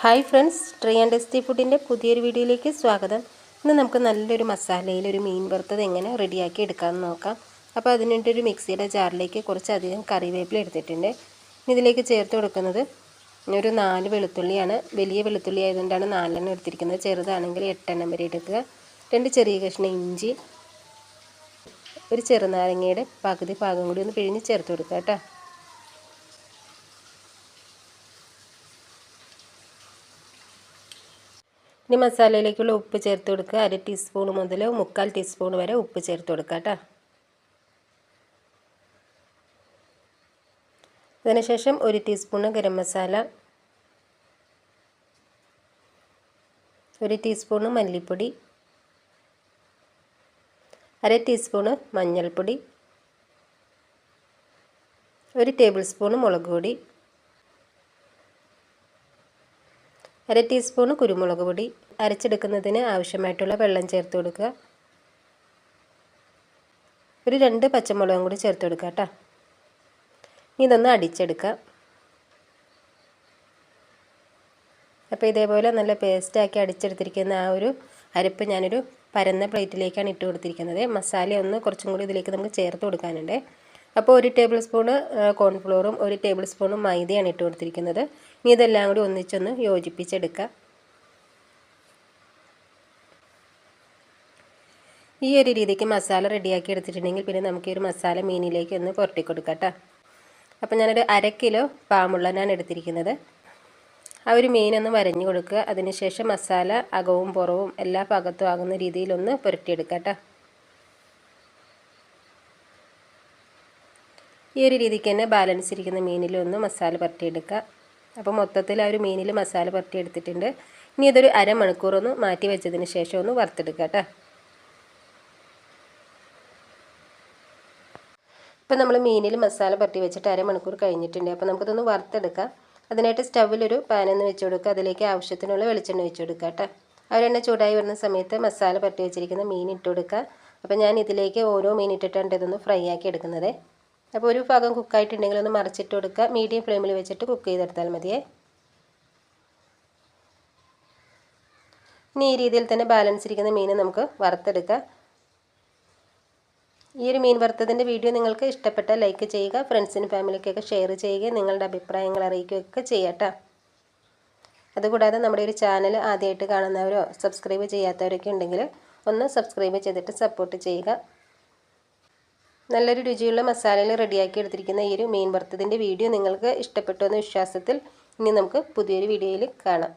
Hi friends tree and tasty ഫുഡിന്റെ പുതിയൊരു വീഡിയോയിലേക്ക് സ്വാഗതം. ഇന്ന് നമുക്ക് നല്ലൊരു മസാലയിൽ ഒരു മീൻ വറുത്തത് എങ്ങനെ റെഡിയാക്കി എടുക്കാമെന്ന് നോക്കാം. അപ്പോൾ അതിനുവേണ്ടി ഒരു മിക്സിയുടെ ജാറിലേക്ക് കുറച്ചധികം കറിവേപ്പില എടുത്തിട്ടുണ്ട്. ഇതിലേക്ക് ചേർത്ത് കൊടുക്കുന്നത് ഒരു നാല് വെളുത്തുള്ളിയാണ്. വലിയ വെളുത്തുള്ളി ആയതുകൊണ്ടാണ് നാലെണ്ണം എടുത്തിരിക്കുന്നത്. ചെറുതാണെങ്കിൽ എട്ടെണ്ണം വരെ എടുക്കുക. രണ്ട് ചെറിയ കഷ്ണം ഇഞ്ചി. ഒരു ചെറുനാരങ്ങയുടെ പകുതി ഭാഗം കൂടി ഒന്ന് പിഴിഞ്ഞ് ചേർത്ത് കൊടുക്കുക കേട്ടോ. ഇനി മസാലയിലേക്കുള്ള ഉപ്പ് ചേർത്ത് കൊടുക്കുക. അര ടീസ്പൂൺ മുതൽ മുക്കാൽ ടീസ്പൂൺ വരെ ഉപ്പ് ചേർത്ത് കൊടുക്കുക കേട്ടോ. അതിനുശേഷം ഒരു ടീസ്പൂണ് ഗരം മസാല ഒരു ടീസ്പൂണ് മല്ലിപ്പൊടി അര ടീസ്പൂണ് മഞ്ഞൾപ്പൊടി ഒരു ടേബിൾ സ്പൂണ് മുളക് പൊടി അര ടീസ്പൂൺ കുരുമുളക് പൊടി അരച്ചെടുക്കുന്നതിന് ആവശ്യമായിട്ടുള്ള വെള്ളം ചേർത്ത് കൊടുക്കുക. ഒരു രണ്ട് പച്ചമുളകും കൂടി ചേർത്ത് കൊടുക്കുക കേട്ടോ. ഇതൊന്ന് അടിച്ചെടുക്കുക. അപ്പോൾ ഇതേപോലെ നല്ല പേസ്റ്റാക്കി അടിച്ചെടുത്തിരിക്കുന്ന ആ ഒരു അരപ്പ് ഞാനൊരു പരന്ന പ്ലേറ്റിലേക്കാണ് ഇട്ട് കൊടുത്തിരിക്കുന്നത്. മസാല ഒന്ന് കുറച്ചും കൂടി ഇതിലേക്ക് നമുക്ക് ചേർത്ത് കൊടുക്കാനുണ്ട്. അപ്പോൾ ഒരു ടേബിൾ സ്പൂണ് കോൺഫ്ലോറും ഒരു ടേബിൾ സ്പൂണും മൈദയാണ് ഇട്ട് കൊടുത്തിരിക്കുന്നത്. ഇനി ഇതെല്ലാം കൂടി ഒന്നിച്ചൊന്ന് യോജിപ്പിച്ചെടുക്കുക ഈ ഒരു രീതിക്ക് മസാല റെഡിയാക്കി എടുത്തിട്ടുണ്ടെങ്കിൽ പിന്നെ നമുക്ക് ഈ ഒരു മസാല മീനിലേക്ക് ഒന്ന് പുരട്ടി കൊടുക്കാം കേട്ടോ. അപ്പോൾ ഞാനൊരു അര കിലോ പാമുള്ളനാണ് എടുത്തിരിക്കുന്നത്. ആ ഒരു മീനൊന്ന് വരഞ്ഞു കൊടുക്കുക. അതിനുശേഷം മസാല അകവും പുറവും എല്ലാ ഭാഗത്തും ആകുന്ന രീതിയിലൊന്ന് പുരട്ടിയെടുക്കാം കേട്ടോ. ഈ ഒരു രീതിക്ക് തന്നെ ബാലൻസ് ഇരിക്കുന്ന മീനിലൊന്ന് മസാല പുരട്ടിയെടുക്കുക. അപ്പോൾ മൊത്തത്തിൽ ആ ഒരു മീനിൽ മസാല പുരട്ടി എടുത്തിട്ടുണ്ട്. ഇനി ഇതൊരു അരമണിക്കൂർ ഒന്ന് മാറ്റി വെച്ചതിന് ശേഷം ഒന്ന് വറുത്തെടുക്കുക കേട്ടോ. ഇപ്പം നമ്മൾ മീനിൽ മസാല പുരട്ടി വെച്ചിട്ട് അരമണിക്കൂർ കഴിഞ്ഞിട്ടുണ്ട്. അപ്പോൾ നമുക്കിതൊന്ന് വറുത്തെടുക്കാം. അതിനായിട്ട് സ്റ്റവിലൊരു പാനൊന്ന് വെച്ച് കൊടുക്കുക. അതിലേക്ക് ആവശ്യത്തിനുള്ള വെളിച്ചെണ്ണ വെച്ച് കൊടുക്കുക കേട്ടോ. എണ്ണ ചൂടായി വരുന്ന സമയത്ത് മസാല പുരട്ടി വെച്ചിരിക്കുന്ന മീൻ ഇട്ട് കൊടുക്കുക. അപ്പോൾ ഞാൻ ഇതിലേക്ക് ഓരോ മീൻ ഇട്ടിട്ടാണ് ഇതൊന്ന് ഫ്രൈ ആക്കി എടുക്കുന്നത്. അപ്പോൾ ഒരു ഭാഗം കുക്കായിട്ടുണ്ടെങ്കിൽ ഒന്ന് മറിച്ചിട്ട് കൊടുക്കുക. മീഡിയം ഫ്ലെയിമിൽ വെച്ചിട്ട് കുക്ക് ചെയ്തെടുത്താൽ മതിയേ. ഇനി ഈ രീതിയിൽ തന്നെ ബാലൻസ് ഇരിക്കുന്ന മീൻ നമുക്ക് വറുത്തെടുക്കാം. ഈ ഒരു മീൻ വറുത്തതിന്റെ വീഡിയോ നിങ്ങൾക്ക് ഇഷ്ടപ്പെട്ടാൽ ലൈക്ക് ചെയ്യുക ഫ്രണ്ട്സിനും ഫാമിലിക്കൊക്കെ ഷെയർ ചെയ്യുക നിങ്ങളുടെ അഭിപ്രായങ്ങൾ അറിയിക്കുകയൊക്കെ ചെയ്യട്ടോ അതുകൂടാതെ നമ്മുടെ ഒരു ചാനൽ ആദ്യമായിട്ട് കാണുന്നവരോ സബ്സ്ക്രൈബ് ചെയ്യാത്തവരൊക്കെ ഉണ്ടെങ്കിൽ ഒന്ന് സബ്സ്ക്രൈബ് ചെയ്തിട്ട് സപ്പോർട്ട് ചെയ്യുക. നല്ലൊരു രുചിയുള്ള മസാലയിൽ റെഡിയാക്കി എടുത്തിരിക്കുന്ന ഈ ഒരു മീൻ വറുത്തതിന്റെ വീഡിയോ നിങ്ങൾക്ക് ഇഷ്ടപ്പെട്ടു എന്ന വിശ്വാസത്തിൽ ഇനി നമുക്ക് പുതിയൊരു വീഡിയോയിൽ കാണാം.